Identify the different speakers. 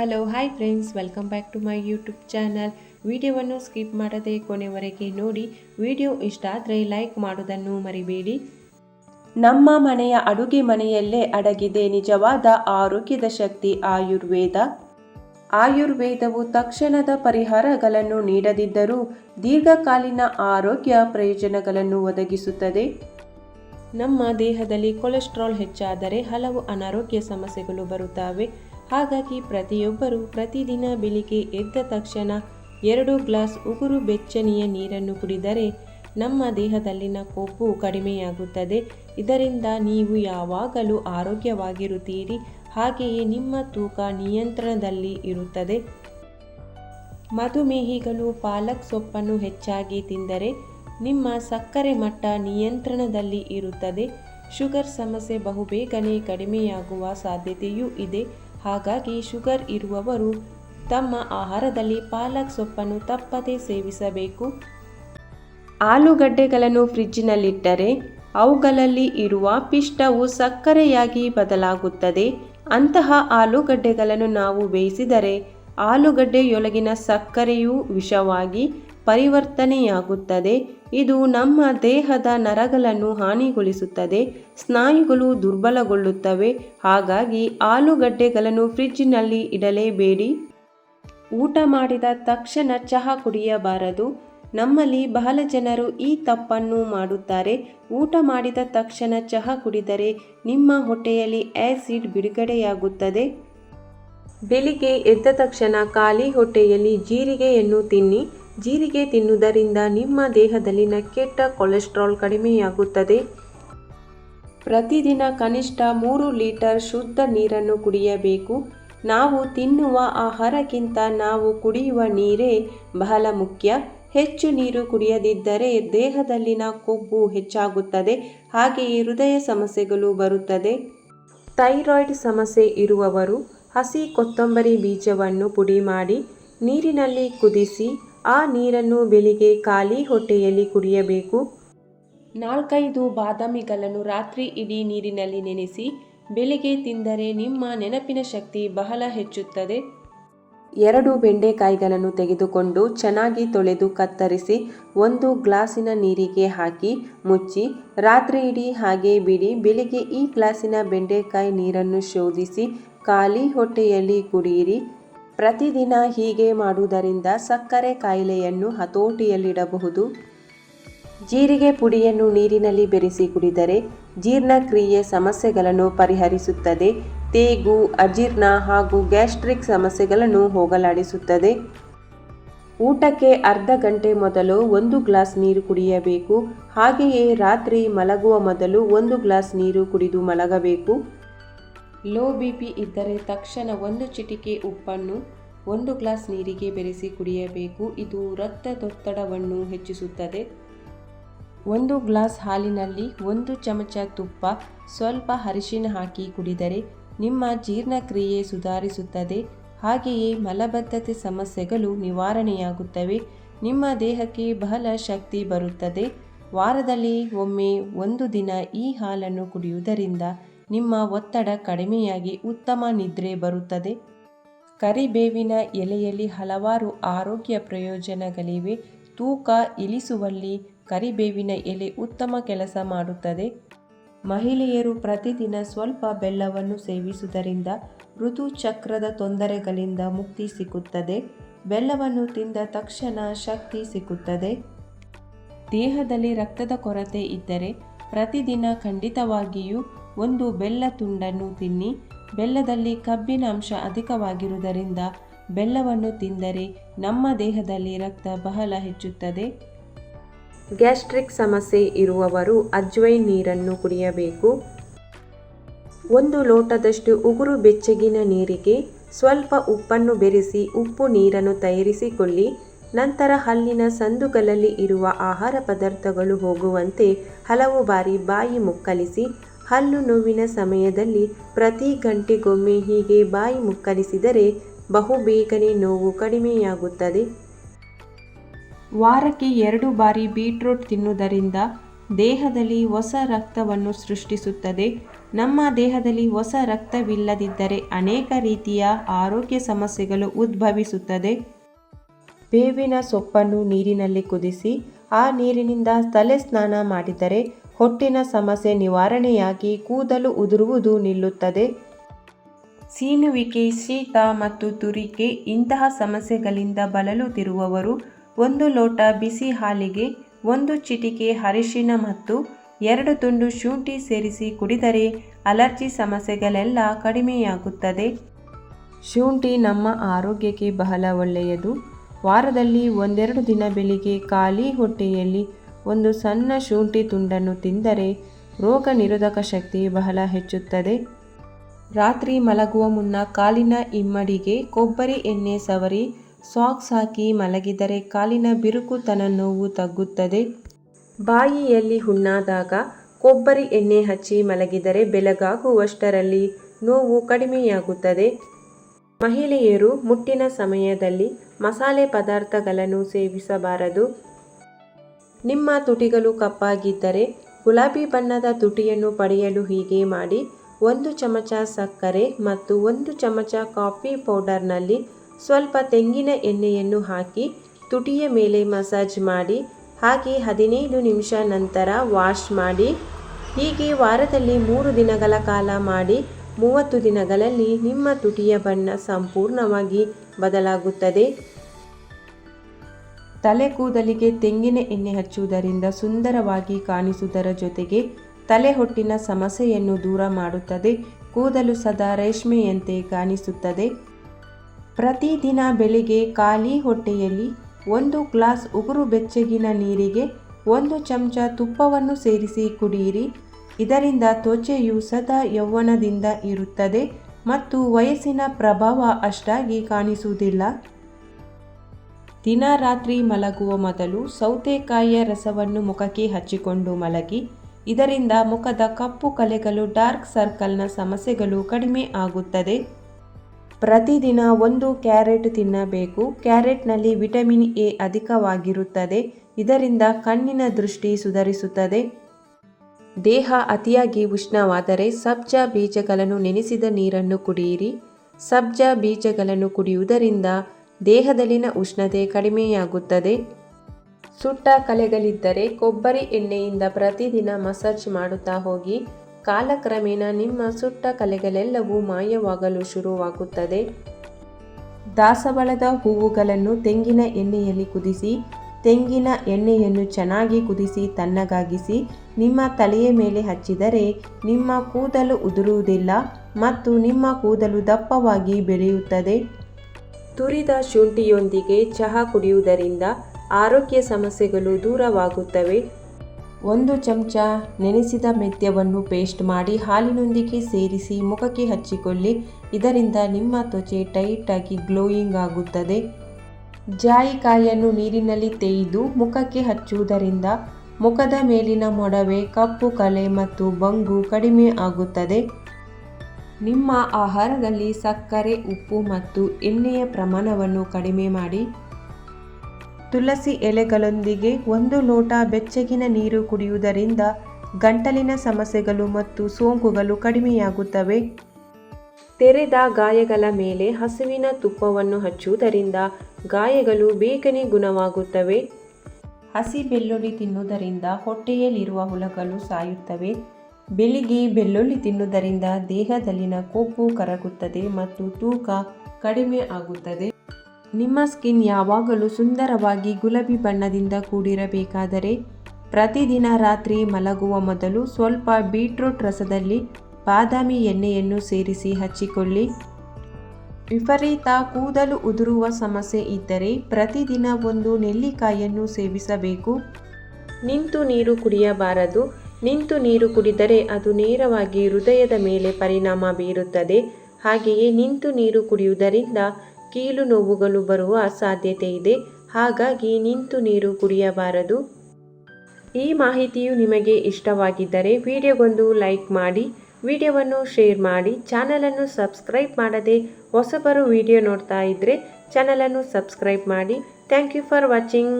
Speaker 1: Hello hi friends welcome back to my YouTube channel ವಿಡಿಯೋವನ್ನು ಸ್ಕಿಪ್ ಮಾಡದೆ ಕೊನೆವರೆಗೆ ನೋಡಿ. ವಿಡಿಯೋ ಇಷ್ಟ ಆದರೆ ಲೈಕ್ ಮಾಡುವುದನ್ನು ಮರಿಬೇಡಿ. ನಮ್ಮ ಮನೆಯ ಅಡುಗೆ ಮನೆಯಲ್ಲೇ ಅಡಗಿದೆ ನಿಜವಾದ ಆರೋಗ್ಯದ ಶಕ್ತಿ ಆಯುರ್ವೇದ. ಆಯುರ್ವೇದವು ತಕ್ಷಣದ ಪರಿಹಾರಗಳನ್ನು ನೀಡದಿದ್ದರೂ ದೀರ್ಘಕಾಲೀನ ಆರೋಗ್ಯ ಪ್ರಯೋಜನಗಳನ್ನು ಒದಗಿಸುತ್ತದೆ. ನಮ್ಮ ದೇಹದಲ್ಲಿ ಕೊಲೆಸ್ಟ್ರಾಲ್ ಹೆಚ್ಚಾದರೆ ಹಲವು ಅನಾರೋಗ್ಯ ಸಮಸ್ಯೆಗಳು ಬರುತ್ತವೆ. ಹಾಗಾಗಿ ಪ್ರತಿಯೊಬ್ಬರು ಪ್ರತಿದಿನ ಬೆಳಿಗ್ಗೆ ಎದ್ದ ತಕ್ಷಣ ಎರಡು ಗ್ಲಾಸ್ ಉಗುರು ಬೆಚ್ಚನೆಯ ನೀರನ್ನು ಕುಡಿದರೆ ನಮ್ಮ ದೇಹದಲ್ಲಿನ ಕೊಬ್ಬು ಕಡಿಮೆಯಾಗುತ್ತದೆ. ಇದರಿಂದ ನೀವು ಯಾವಾಗಲೂ ಆರೋಗ್ಯವಾಗಿರುತ್ತೀರಿ. ಹಾಗೆಯೇ ನಿಮ್ಮ ತೂಕ ನಿಯಂತ್ರಣದಲ್ಲಿ ಇರುತ್ತದೆ. ಮಧುಮೇಹಿಗಳು ಪಾಲಕ್ ಸೊಪ್ಪನ್ನು ಹೆಚ್ಚಾಗಿ ತಿಂದರೆ ನಿಮ್ಮ ಸಕ್ಕರೆ ಮಟ್ಟ ನಿಯಂತ್ರಣದಲ್ಲಿ ಇರುತ್ತದೆ. ಶುಗರ್ ಸಮಸ್ಯೆ ಬಹುಬೇಗನೆ ಕಡಿಮೆಯಾಗುವ ಸಾಧ್ಯತೆಯೂ ಇದೆ. ಹಾಗಾಗಿ ಶುಗರ್ ಇರುವವರು ತಮ್ಮ ಆಹಾರದಲ್ಲಿ ಪಾಲಕ್ ಸೊಪ್ಪನ್ನು ತಪ್ಪದೇ ಸೇವಿಸಬೇಕು. ಆಲೂಗಡ್ಡೆಗಳನ್ನು ಫ್ರಿಜ್ಜಿನಲ್ಲಿಟ್ಟರೆ ಅವುಗಳಲ್ಲಿ ಇರುವ ಪಿಷ್ಟವು ಸಕ್ಕರೆಯಾಗಿ ಬದಲಾಗುತ್ತದೆ. ಅಂತಹ ಆಲೂಗಡ್ಡೆಗಳನ್ನು ನಾವು ಬೇಯಿಸಿದರೆ ಆಲೂಗಡ್ಡೆಯೊಳಗಿನ ಸಕ್ಕರೆಯು ವಿಷವಾಗಿ ಪರಿವರ್ತನೆಯಾಗುತ್ತದೆ. ಇದು ನಮ್ಮ ದೇಹದ ನರಗಳನ್ನು ಹಾನಿಗೊಳಿಸುತ್ತದೆ. ಸ್ನಾಯುಗಳು ದುರ್ಬಲಗೊಳ್ಳುತ್ತವೆ. ಹಾಗಾಗಿ ಆಲೂಗಡ್ಡೆಗಳನ್ನು ಫ್ರಿಡ್ಜ್ನಲ್ಲಿ ಇಡಲೇಬೇಡಿ. ಊಟ ಮಾಡಿದ ತಕ್ಷಣ ಚಹಾ ಕುಡಿಯಬಾರದು. ನಮ್ಮಲ್ಲಿ ಬಹಳ ಜನರು ಈ ತಪ್ಪನ್ನು ಮಾಡುತ್ತಾರೆ. ಊಟ ಮಾಡಿದ ತಕ್ಷಣ ಚಹಾ ಕುಡಿದರೆ ನಿಮ್ಮ ಹೊಟ್ಟೆಯಲ್ಲಿ ಆ್ಯಸಿಡ್ ಬಿಡುಗಡೆಯಾಗುತ್ತದೆ. ಬೆಳಿಗ್ಗೆ ಎದ್ದ ತಕ್ಷಣ ಖಾಲಿ ಹೊಟ್ಟೆಯಲ್ಲಿ ಜೀರಿಗೆಯನ್ನು ತಿನ್ನಿ. ಜೀರಿಗೆ ತಿನ್ನುವುದರಿಂದ ನಿಮ್ಮ ದೇಹದಲ್ಲಿನ ಕೆಟ್ಟ ಕೊಲೆಸ್ಟ್ರಾಲ್ ಕಡಿಮೆಯಾಗುತ್ತದೆ. ಪ್ರತಿದಿನ ಕನಿಷ್ಠ ಮೂರು ಲೀಟರ್ ಶುದ್ಧ ನೀರನ್ನು ಕುಡಿಯಬೇಕು. ನಾವು ತಿನ್ನುವ ಆಹಾರಕ್ಕಿಂತ ನಾವು ಕುಡಿಯುವ ನೀರೇ ಬಹಳ ಮುಖ್ಯ. ಹೆಚ್ಚು ನೀರು ಕುಡಿಯದಿದ್ದರೆ ದೇಹದಲ್ಲಿನ ಕೊಬ್ಬು ಹೆಚ್ಚಾಗುತ್ತದೆ, ಹಾಗೆಯೇ ಹೃದಯ ಸಮಸ್ಯೆಗಳು ಬರುತ್ತದೆ. ಥೈರಾಯ್ಡ್ ಸಮಸ್ಯೆ ಇರುವವರು ಹಸಿ ಕೊತ್ತಂಬರಿ ಬೀಜವನ್ನು ಪುಡಿ ಮಾಡಿ ನೀರಿನಲ್ಲಿ ಕುದಿಸಿ ಆ ನೀರನ್ನು ಬೆಳಿಗ್ಗೆ ಖಾಲಿ ಹೊಟ್ಟೆಯಲ್ಲಿ ಕುಡಿಯಬೇಕು. ನಾಲ್ಕೈದು ಬಾದಾಮಿಗಳನ್ನು ರಾತ್ರಿ ಇಡೀ ನೀರಿನಲ್ಲಿ ನೆನೆಸಿ ಬೆಳಿಗ್ಗೆ ತಿಂದರೆ ನಿಮ್ಮ ನೆನಪಿನ ಶಕ್ತಿ ಬಹಳ ಹೆಚ್ಚುತ್ತದೆ. ಎರಡು ಬೆಂಡೆಕಾಯಿಗಳನ್ನು ತೆಗೆದುಕೊಂಡು ಚೆನ್ನಾಗಿ ತೊಳೆದು ಕತ್ತರಿಸಿ ಒಂದು ಗ್ಲಾಸಿನ ನೀರಿಗೆ ಹಾಕಿ ಮುಚ್ಚಿ ರಾತ್ರಿ ಇಡೀ ಹಾಗೆ ಬಿಡಿ ಬೆಳಿಗ್ಗೆ ಈ ಗ್ಲಾಸಿನ ಬೆಂಡೆಕಾಯಿ ನೀರನ್ನು ಶೋಧಿಸಿ ಖಾಲಿ ಹೊಟ್ಟೆಯಲ್ಲಿ ಕುಡಿಯಿರಿ. ಪ್ರತಿದಿನ ಹೀಗೆ ಮಾಡುವುದರಿಂದ ಸಕ್ಕರೆ ಕಾಯಿಲೆಯನ್ನು ಹತೋಟಿಯಲ್ಲಿಡಬಹುದು. ಜೀರಿಗೆ ಪುಡಿಯನ್ನು ನೀರಿನಲ್ಲಿ ಬೆರೆಸಿ ಕುಡಿದರೆ ಜೀರ್ಣಕ್ರಿಯೆ ಸಮಸ್ಯೆಗಳನ್ನು ಪರಿಹರಿಸುತ್ತದೆ. ತೇಗು, ಅಜೀರ್ಣ ಹಾಗೂ ಗ್ಯಾಸ್ಟ್ರಿಕ್ ಸಮಸ್ಯೆಗಳನ್ನು ಹೋಗಲಾಡಿಸುತ್ತದೆ. ಊಟಕ್ಕೆ ಅರ್ಧ ಗಂಟೆ ಮೊದಲು ಒಂದು ಗ್ಲಾಸ್ ನೀರು ಕುಡಿಯಬೇಕು. ಹಾಗೆಯೇ ರಾತ್ರಿ ಮಲಗುವ ಮೊದಲು ಒಂದು ಗ್ಲಾಸ್ ನೀರು ಕುಡಿದು ಮಲಗಬೇಕು. ಲೋ ಬಿ ಪಿ ಇದ್ದರೆ ತಕ್ಷಣ ಒಂದು ಚಿಟಿಕೆ ಉಪ್ಪನ್ನು ಒಂದು ಗ್ಲಾಸ್ ನೀರಿಗೆ ಬೆರೆಸಿ ಕುಡಿಯಬೇಕು. ಇದು ರಕ್ತದೊತ್ತಡವನ್ನು ಹೆಚ್ಚಿಸುತ್ತದೆ. ಒಂದು ಗ್ಲಾಸ್ ಹಾಲಿನಲ್ಲಿ ಒಂದು ಚಮಚ ತುಪ್ಪ, ಸ್ವಲ್ಪ ಅರಿಶಿನ ಹಾಕಿ ಕುಡಿದರೆ ನಿಮ್ಮ ಜೀರ್ಣಕ್ರಿಯೆ ಸುಧಾರಿಸುತ್ತದೆ. ಹಾಗೆಯೇ ಮಲಬದ್ಧತೆ ಸಮಸ್ಯೆಗಳು ನಿವಾರಣೆಯಾಗುತ್ತವೆ. ನಿಮ್ಮ ದೇಹಕ್ಕೆ ಬಹಳ ಶಕ್ತಿ ಬರುತ್ತದೆ. ವಾರದಲ್ಲಿ ಒಮ್ಮೆ ಒಂದು ದಿನ ಈ ಹಾಲನ್ನು ಕುಡಿಯುವುದರಿಂದ ನಿಮ್ಮ ಒತ್ತಡ ಕಡಿಮೆಯಾಗಿ ಉತ್ತಮ ನಿದ್ರೆ ಬರುತ್ತದೆ. ಕರಿಬೇವಿನ ಎಲೆಯಲ್ಲಿ ಹಲವಾರು ಆರೋಗ್ಯ ಪ್ರಯೋಜನಗಳಿವೆ. ತೂಕ ಇಳಿಸುವಲ್ಲಿ ಕರಿಬೇವಿನ ಎಲೆ ಉತ್ತಮ ಕೆಲಸ ಮಾಡುತ್ತದೆ. ಮಹಿಳೆಯರು ಪ್ರತಿದಿನ ಸ್ವಲ್ಪ ಬೆಲ್ಲವನ್ನು ಸೇವಿಸುವುದರಿಂದ ಋತುಚಕ್ರದ ತೊಂದರೆಗಳಿಂದ ಮುಕ್ತಿ ಸಿಗುತ್ತದೆ ಬೆಲ್ಲವನ್ನು ತಿಂದ ತಕ್ಷಣ ಶಕ್ತಿ ಸಿಗುತ್ತದೆ ದೇಹದಲ್ಲಿ ರಕ್ತದ ಕೊರತೆ ಇದ್ದರೆ ಪ್ರತಿದಿನ ಖಂಡಿತವಾಗಿಯೂ ಒಂದು ಬೆಲ್ಲ ತುಂಡನ್ನು ತಿನ್ನಿ. ಬೆಲ್ಲದಲ್ಲಿ ಕಬ್ಬಿನ ಅಂಶ ಅಧಿಕವಾಗಿರುವುದರಿಂದ ಬೆಲ್ಲವನ್ನು ತಿಂದರೆ ನಮ್ಮ ದೇಹದಲ್ಲಿ ರಕ್ತ ಬಹಳ ಹೆಚ್ಚುತ್ತದೆ. ಗ್ಯಾಸ್ಟ್ರಿಕ್ ಸಮಸ್ಯೆ ಇರುವವರು ಅಜ್ವೈನ್ ನೀರನ್ನು ಕುಡಿಯಬೇಕು. ಒಂದು ಲೋಟದಷ್ಟು ಉಗುರು ಬೆಚ್ಚಗಿನ ನೀರಿಗೆ ಸ್ವಲ್ಪ ಉಪ್ಪನ್ನು ಬೆರೆಸಿ ಉಪ್ಪು ನೀರನ್ನು ತಯಾರಿಸಿಕೊಳ್ಳಿ. ನಂತರ ಹಲ್ಲಿನ ಸಂದುಗಳಲ್ಲಿ ಇರುವ ಆಹಾರ ಪದಾರ್ಥಗಳು ಹೋಗುವಂತೆ ಹಲವು ಬಾರಿ ಬಾಯಿ ಮುಕ್ಕಲಿಸಿ ಹಲ್ಲು ನೋವಿನ ಸಮಯದಲ್ಲಿ ಪ್ರತಿ ಗಂಟೆಗೊಮ್ಮೆ ಹೀಗೆ ಬಾಯಿ ಮುಕ್ಕಲಿಸಿದರೆ ಬಹುಬೇಗನೆ ನೋವು ಕಡಿಮೆಯಾಗುತ್ತದೆ. ವಾರಕ್ಕೆ ಎರಡು ಬಾರಿ ಬೀಟ್ರೂಟ್ ತಿನ್ನುವುದರಿಂದ ದೇಹದಲ್ಲಿ ಹೊಸ ರಕ್ತವನ್ನು ಸೃಷ್ಟಿಸುತ್ತದೆ. ನಮ್ಮ ದೇಹದಲ್ಲಿ ಹೊಸ ರಕ್ತವಿಲ್ಲದಿದ್ದರೆ ಅನೇಕ ರೀತಿಯ ಆರೋಗ್ಯ ಸಮಸ್ಯೆಗಳು ಉದ್ಭವಿಸುತ್ತದೆ. ಬೇವಿನ ಸೊಪ್ಪನ್ನು ನೀರಿನಲ್ಲಿ ಕುದಿಸಿ, ಆ ನೀರಿನಿಂದ ತಲೆ ಸ್ನಾನ ಮಾಡಿದರೆ ಹೊಟ್ಟಿನ ಸಮಸ್ಯೆ ನಿವಾರಣೆಯಾಗಿ ಕೂದಲು ಉದುರುವುದು ನಿಲ್ಲುತ್ತದೆ. ಸೀನುವಿಕೆ, ಶೀತ ಮತ್ತು ತುರಿಕೆ ಇಂತಹ ಸಮಸ್ಯೆಗಳಿಂದ ಬಳಲುತ್ತಿರುವವರು ಒಂದು ಲೋಟ ಬಿಸಿ ಹಾಲಿಗೆ ಒಂದು ಚಿಟಿಕೆ ಅರಿಶಿನ ಮತ್ತು ಎರಡು ತುಂಡು ಶುಂಠಿ ಸೇರಿಸಿ ಕುಡಿದರೆ ಅಲರ್ಜಿ ಸಮಸ್ಯೆಗಳೆಲ್ಲ ಕಡಿಮೆಯಾಗುತ್ತದೆ. ಶುಂಠಿ ನಮ್ಮ ಆರೋಗ್ಯಕ್ಕೆ ಬಹಳ ಒಳ್ಳೆಯದು. ವಾರದಲ್ಲಿ ಒಂದೆರಡು ದಿನ ಬೆಳಿಗ್ಗೆ ಖಾಲಿ ಹೊಟ್ಟೆಯಲ್ಲಿ ಒಂದು ಸಣ್ಣ ಶುಂಠಿ ತುಂಡನ್ನು ತಿಂದರೆ ರೋಗ ನಿರೋಧಕ ಶಕ್ತಿ ಬಹಳ ಹೆಚ್ಚುತ್ತದೆ. ರಾತ್ರಿ ಮಲಗುವ ಮುನ್ನ ಕಾಲಿನ ಇಮ್ಮಡಿಗೆ ಕೊಬ್ಬರಿ ಎಣ್ಣೆ ಸವರಿ, ಸಾಕ್ಸ್ ಹಾಕಿ ಮಲಗಿದರೆ ಕಾಲಿನ ಬಿರುಕುತನ ನೋವು ತಗ್ಗುತ್ತದೆ. ಬಾಯಿಯಲ್ಲಿ ಹುಣ್ಣಾದಾಗ ಕೊಬ್ಬರಿ ಎಣ್ಣೆ ಹಚ್ಚಿ ಮಲಗಿದರೆ ಬೆಳಗಾಗುವಷ್ಟರಲ್ಲಿ ನೋವು ಕಡಿಮೆಯಾಗುತ್ತದೆ. ಮಹಿಳೆಯರು ಮುಟ್ಟಿನ ಸಮಯದಲ್ಲಿ ಮಸಾಲೆ ಪದಾರ್ಥಗಳನ್ನು ಸೇವಿಸಬಾರದು. ನಿಮ್ಮ ತುಟಿಗಳು ಕಪ್ಪಾಗಿದ್ದರೆ ಗುಲಾಬಿ ಬಣ್ಣದ ತುಟಿಯನ್ನು ಪಡೆಯಲು ಹೀಗೆ ಮಾಡಿ ಒಂದು ಚಮಚ ಸಕ್ಕರೆ ಮತ್ತು ಒಂದು ಚಮಚ ಕಾಫಿ ಪೌಡರ್ನಲ್ಲಿ ಸ್ವಲ್ಪ ತೆಂಗಿನ ಎಣ್ಣೆಯನ್ನು ಹಾಕಿ ತುಟಿಯ ಮೇಲೆ ಮಸಾಜ್ ಮಾಡಿ, ಹಾಗೆ ಹದಿನೈದು ನಿಮಿಷ ನಂತರ ವಾಶ್ ಮಾಡಿ, ಹೀಗೆ ವಾರದಲ್ಲಿ ಮೂರು ದಿನಗಳ ಕಾಲ ಮಾಡಿ, ಮೂವತ್ತು ದಿನಗಳಲ್ಲಿ ನಿಮ್ಮ ತುಟಿಯ ಬಣ್ಣ ಸಂಪೂರ್ಣವಾಗಿ ಬದಲಾಗುತ್ತದೆ. ತಲೆ ಕೂದಲಿಗೆ ತೆಂಗಿನ ಎಣ್ಣೆ ಹಚ್ಚುವುದರಿಂದ ಸುಂದರವಾಗಿ ಕಾಣಿಸುವುದರ ಜೊತೆಗೆ ತಲೆ ಹೊಟ್ಟಿನ ಸಮಸ್ಯೆಯನ್ನು ದೂರ ಮಾಡುತ್ತದೆ. ಕೂದಲು ಸದಾ ರೇಷ್ಮೆಯಂತೆ ಕಾಣಿಸುತ್ತದೆ. ಪ್ರತಿದಿನ ಬೆಳಿಗ್ಗೆ ಖಾಲಿ ಹೊಟ್ಟೆಯಲ್ಲಿ ಒಂದು ಗ್ಲಾಸ್ ಉಗುರು ಬೆಚ್ಚಗಿನ ನೀರಿಗೆ ಒಂದು ಚಮಚ ತುಪ್ಪವನ್ನು ಸೇರಿಸಿ ಕುಡಿಯಿರಿ. ಇದರಿಂದ ತ್ವಚೆಯು ಸದಾ ಯೌವನದಿಂದ ಇರುತ್ತದೆ ಮತ್ತು ವಯಸ್ಸಿನ ಪ್ರಭಾವ ಅಷ್ಟಾಗಿ ಕಾಣಿಸುವುದಿಲ್ಲ. ದಿನ ರಾತ್ರಿ ಮಲಗುವ ಮೊದಲು ಸೌತೆಕಾಯಿಯ ರಸವನ್ನು ಮುಖಕ್ಕೆ ಹಚ್ಚಿಕೊಂಡು ಮಲಗಿ, ಇದರಿಂದ ಮುಖದ ಕಪ್ಪು ಕಲೆಗಳು ಡಾರ್ಕ್ ಸರ್ಕಲ್ನ ಸಮಸ್ಯೆಗಳು ಕಡಿಮೆ ಆಗುತ್ತದೆ. ಪ್ರತಿದಿನ ಒಂದು ಕ್ಯಾರೆಟ್ ತಿನ್ನಬೇಕು. ಕ್ಯಾರೆಟ್ನಲ್ಲಿ ವಿಟಮಿನ್ ಎ ಅಧಿಕವಾಗಿರುತ್ತದೆ. ಇದರಿಂದ ಕಣ್ಣಿನ ದೃಷ್ಟಿ ಸುಧಾರಿಸುತ್ತದೆ. ದೇಹ ಅತಿಯಾಗಿ ಉಷ್ಣವಾದರೆ ಸಬ್ಜ ಬೀಜಗಳನ್ನು ನೆನೆಸಿದ ನೀರನ್ನು ಕುಡಿಯಿರಿ. ಸಬ್ಜ ಬೀಜಗಳನ್ನು ಕುಡಿಯುವುದರಿಂದ ದೇಹದಲ್ಲಿನ ಉಷ್ಣತೆ ಕಡಿಮೆಯಾಗುತ್ತದೆ. ಸುಟ್ಟ ಕಲೆಗಳಿದ್ದರೆ ಕೊಬ್ಬರಿ ಎಣ್ಣೆಯಿಂದ ಪ್ರತಿದಿನ ಮಸಾಜ್ ಮಾಡುತ್ತಾ ಹೋಗಿ. ಕಾಲಕ್ರಮೇಣ ನಿಮ್ಮ ಸುಟ್ಟ ಕಲೆಗಳೆಲ್ಲವೂ ಮಾಯವಾಗಲು ಶುರುವಾಗುತ್ತದೆ. ದಾಸವಾಳದ ಹೂವುಗಳನ್ನು ತೆಂಗಿನ ಎಣ್ಣೆಯಲ್ಲಿ ಕುದಿಸಿ, ತೆಂಗಿನ ಎಣ್ಣೆಯನ್ನು ಚೆನ್ನಾಗಿ ಕುದಿಸಿ ತಣ್ಣಗಾಗಿಸಿ, ನಿಮ್ಮ ತಲೆಯ ಮೇಲೆ ಹಚ್ಚಿದರೆ ನಿಮ್ಮ ಕೂದಲು ಉದುರುವುದಿಲ್ಲ ಮತ್ತು ನಿಮ್ಮ ಕೂದಲು ದಪ್ಪವಾಗಿ ಬೆಳೆಯುತ್ತದೆ. ತುರಿದ ಶುಂಠಿಯೊಂದಿಗೆ ಚಹಾ ಕುಡಿಯುವುದರಿಂದ ಆರೋಗ್ಯ ಸಮಸ್ಯೆಗಳು ದೂರವಾಗುತ್ತವೆ. ಒಂದು ಚಮಚ ನೆನೆಸಿದ ಮೆಂತ್ಯವನ್ನು ಪೇಸ್ಟ್ ಮಾಡಿ ಹಾಲಿನೊಂದಿಗೆ ಸೇರಿಸಿ ಮುಖಕ್ಕೆ ಹಚ್ಚಿಕೊಳ್ಳಿ. ಇದರಿಂದ ನಿಮ್ಮ ತ್ವಚೆ ಟೈಟಾಗಿ ಗ್ಲೋಯಿಂಗ್ ಆಗುತ್ತದೆ. ಜಾಯಿಕಾಯಿಯನ್ನು ನೀರಿನಲ್ಲಿ ತೇಯ್ದು ಮುಖಕ್ಕೆ ಹಚ್ಚುವುದರಿಂದ ಮುಖದ ಮೇಲಿನ ಮೊಡವೆ, ಕಪ್ಪು ಕಲೆ ಮತ್ತು ಬಂಗು ಕಡಿಮೆ ಆಗುತ್ತದೆ. ನಿಮ್ಮ ಆಹಾರದಲ್ಲಿ ಸಕ್ಕರೆ, ಉಪ್ಪು ಮತ್ತು ಎಣ್ಣೆಯ ಪ್ರಮಾಣವನ್ನು ಕಡಿಮೆ ಮಾಡಿ. ತುಳಸಿ ಎಲೆಗಳೊಂದಿಗೆ ಒಂದು ಲೋಟ ಬೆಚ್ಚಗಿನ ನೀರು ಕುಡಿಯುವುದರಿಂದ ಗಂಟಲಿನ ಸಮಸ್ಯೆಗಳು ಮತ್ತು ಸೋಂಕುಗಳು ಕಡಿಮೆಯಾಗುತ್ತವೆ. ತೆರೆದ ಗಾಯಗಳ ಮೇಲೆ ಹಸುವಿನ ತುಪ್ಪವನ್ನು ಹಚ್ಚುವುದರಿಂದ ಗಾಯಗಳು ಬೇಗನೆ ಗುಣವಾಗುತ್ತವೆ. ಹಸಿ ಬೆಳ್ಳುಳ್ಳಿ ತಿನ್ನುವುದರಿಂದ ಹೊಟ್ಟೆಯಲ್ಲಿರುವ ಹುಳಗಳು ಸಾಯುತ್ತವೆ. ಬೆಳಿಗ್ಗೆ ಬೆಳ್ಳುಳ್ಳಿ ತಿನ್ನುವುದರಿಂದ ದೇಹದಲ್ಲಿನ ಕೊಬ್ಬು ಕರಗುತ್ತದೆ ಮತ್ತು ತೂಕ ಕಡಿಮೆ ಆಗುತ್ತದೆ. ನಿಮ್ಮ ಸ್ಕಿನ್ ಯಾವಾಗಲೂ ಸುಂದರವಾಗಿ ಗುಲಾಬಿ ಬಣ್ಣದಿಂದ ಕೂಡಿರಬೇಕಾದರೆ ಪ್ರತಿದಿನ ರಾತ್ರಿ ಮಲಗುವ ಮೊದಲು ಸ್ವಲ್ಪ ಬೀಟ್ರೂಟ್ ರಸದಲ್ಲಿ ಬಾದಾಮಿ ಎಣ್ಣೆಯನ್ನು ಸೇರಿಸಿ ಹಚ್ಚಿಕೊಳ್ಳಿ. ವಿಪರೀತ ಕೂದಲು ಉದುರುವ ಸಮಸ್ಯೆ ಇದ್ದರೆ ಪ್ರತಿದಿನ ಒಂದು ನೆಲ್ಲಿಕಾಯಿಯನ್ನು ಸೇವಿಸಬೇಕು. ನಿಂತು ನೀರು ಕುಡಿಯಬಾರದು. ನಿಂತು ನೀರು ಕುಡಿದರೆ ಅದು ನೇರವಾಗಿ ಹೃದಯದ ಮೇಲೆ ಪರಿಣಾಮ ಬೀರುತ್ತದೆ. ಹಾಗೆಯೇ ನಿಂತು ನೀರು ಕುಡಿಯುವುದರಿಂದ ಕೀಲು ನೋವುಗಳು ಬರುವ ಸಾಧ್ಯತೆ ಇದೆ. ಹಾಗಾಗಿ ನಿಂತು ನೀರು ಕುಡಿಯಬಾರದು. ಈ ಮಾಹಿತಿಯು ನಿಮಗೆ ಇಷ್ಟವಾಗಿದ್ದರೆ ವಿಡಿಯೋಗೊಂದು ಲೈಕ್ ಮಾಡಿ, ವಿಡಿಯೋವನ್ನು ಶೇರ್ ಮಾಡಿ, ಚಾನಲನ್ನು ಸಬ್ಸ್ಕ್ರೈಬ್ ಮಾಡದೆ ಹೊಸಬರು ವಿಡಿಯೋ ನೋಡ್ತಾ ಇದ್ದರೆ ಚಾನಲನ್ನು ಸಬ್ಸ್ಕ್ರೈಬ್ ಮಾಡಿ. Thank you for watching.